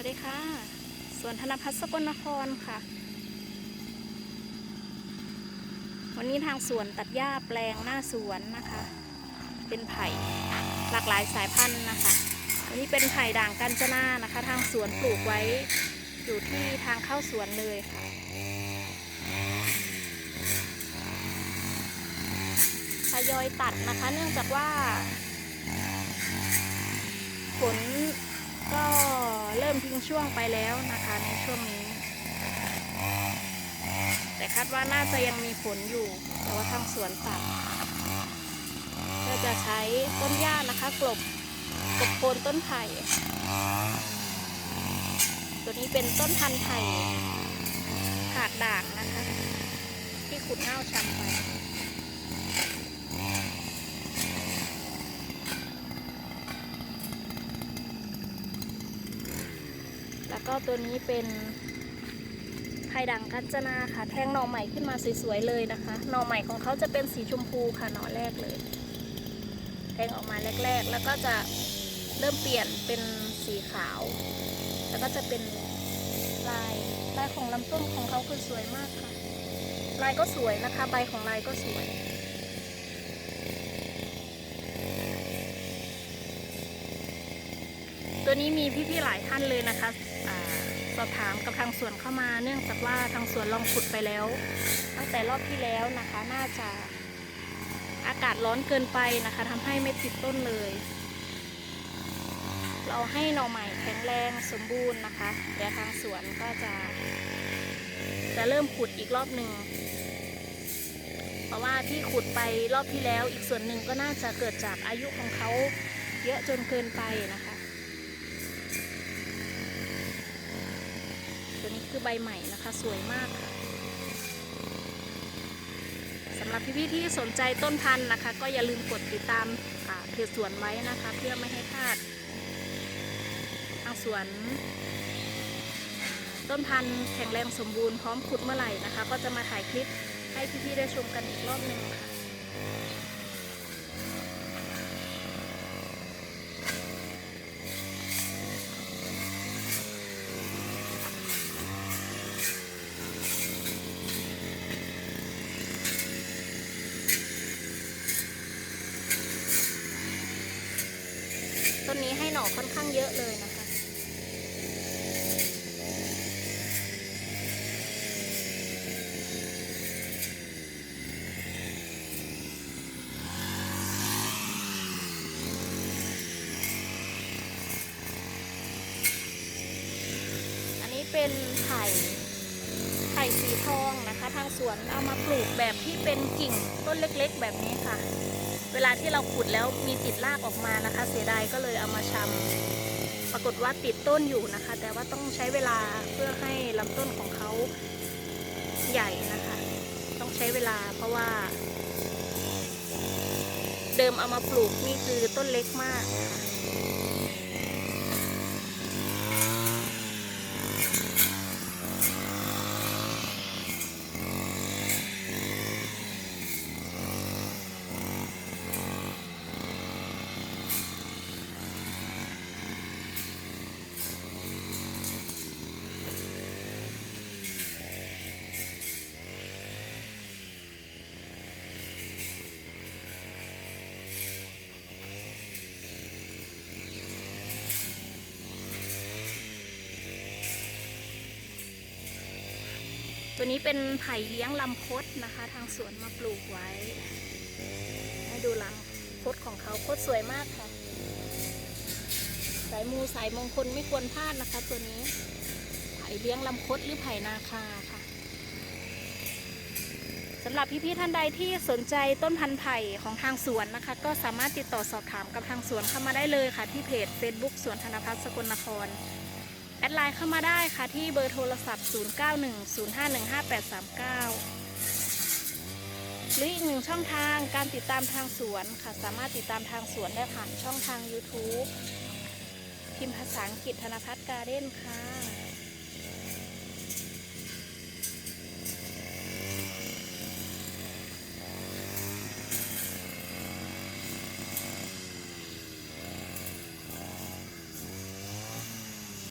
วัสดีค่ะ สวนธนพัฒน์สกลนครค่ะ วันนี้ทางสวนตัดหญ้าแปลงหน้าสวนนะคะ เป็นไผ่หลากหลายสายพันธุ์นะคะอันนี้เป็นไผ่ด่างกัญจนานะคะ ทางสวนปลูกไว้อยู่ที่ทางเข้าสวนเลยค่ะทยอยตัดนะคะ เนื่องจากว่า ฝนก็เริ่มทิ้งช่วงไปแล้วนะคะในช่วงนี้ แต่คาดว่าน่าจะยังมีฝนอยู่ แต่ว่าทางสวนตัดก็จะใช้ต้นหญ้านะคะกลบกลบโคนต้นไผ่ตัวนี้เป็นต้นพันธุ์ไผ่หากด่างนะคะ ที่ขุดเง่าชำไป แล้ว ก็ตัวนี้เป็นไผ่ดังกัจนาค่ะ แทงหน่อใหม่ขึ้นมาสวยๆเลยนะคะ หน่อใหม่ของเขาจะเป็นสีชมพูค่ะหน่อแรกเลย แทงออกมาแรกๆ แล้วก็จะเริ่มเปลี่ยนเป็นสีขาว แล้วก็จะเป็นลายลายของลำต้นของเขาคือสวยมากค่ะ ลายก็สวยนะคะ ใบของลายก็สวยตัวนี้มีพี่ๆหลายท่านเลยนะคะ สอบถามกับทางสวนเข้ามาเนื่องจากว่าทางสวนลองขุดไปแล้ว ตั้งแต่รอบที่แล้วนะคะน่าจะอากาศร้อนเกินไปนะคะทำให้ไม่ติดต้นเลย เราให้หน่อใหม่แข็งแรงสมบูรณ์นะคะเดี๋ยวทางสวนก็จะ จะเริ่มขุดอีกรอบหนึ่งเพราะว่าที่ขุดไปรอบที่แล้วอีกส่วนหนึ่งก็น่าจะเกิดจากอายุของเขาเยอะจนเกินไปนะคะ ตัว นี้คือใบใหม่นะคะ สวยมากค่ะสำหรับพี่ๆที่สนใจต้นพันธุ์นะคะ ก็อย่าลืมกดติดตามเพจสวนไว้นะคะ เพื่อไม่ให้พลาดทางสวน ต้นพันธุ์แข็งแรงสมบูรณ์พร้อมขุดเมื่อไหร่นะคะ ก็จะมาถ่ายคลิปให้พี่ๆได้ชมกันอีกรอบหนึ่งค่ะ ต้ นนี้ให้หน่อค่อนข้างเยอะเลยนะคะอันนี้เป็นไผ่ไผ่สีทองนะคะ ทางสวนเอามาปลูกแบบที่เป็นกิ่งต้นเล็กๆ แบบนี้ค่ะ เวลาที่เราขุดแล้วมีติดรากออกมานะคะ เสียดายก็เลยเอามาชำปรากฏว่าติดต้นอยู่นะคะ แต่ว่าต้องใช้เวลาเพื่อให้ลำต้นของเขาใหญ่นะคะ ต้องใช้เวลาเพราะว่า เดิมเอามาปลูกนี่คือต้นเล็กมาก ตัวนี้เป็นไผ่เลี้ยงลำคดนะคะ ทางสวนมาปลูกไว้ ให้ดูลำคดของเขาคดสวยมากค่ะ สายมูสายมงคลไม่ควรพลาดนะคะ ตัวนี้ไผ่เลี้ยงลำคดหรือไผ่นาคาค่ะสำหรับพี่ๆท่านใดที่สนใจต้นพันธุ์ไผ่ของทางสวนนะคะ ก็สามารถติดต่อสอบถามกับทางสวนเข้ามาได้เลยค่ะ ที่เพจ Facebook สวนธนพัฒน์สกลนคร แอดไลน์เข้ามาได้ค่ะที่เบอร์โทรศัพท์ 0910515839 หรืออีกหนึ่งช่องทางการติดตามทางสวนค่ะ สามารถติดตามทางสวนได้ผ่านช่องทาง YouTube พิมพ์ภาษาอังกฤษธนพัฒน์การ์เด้นค่ะ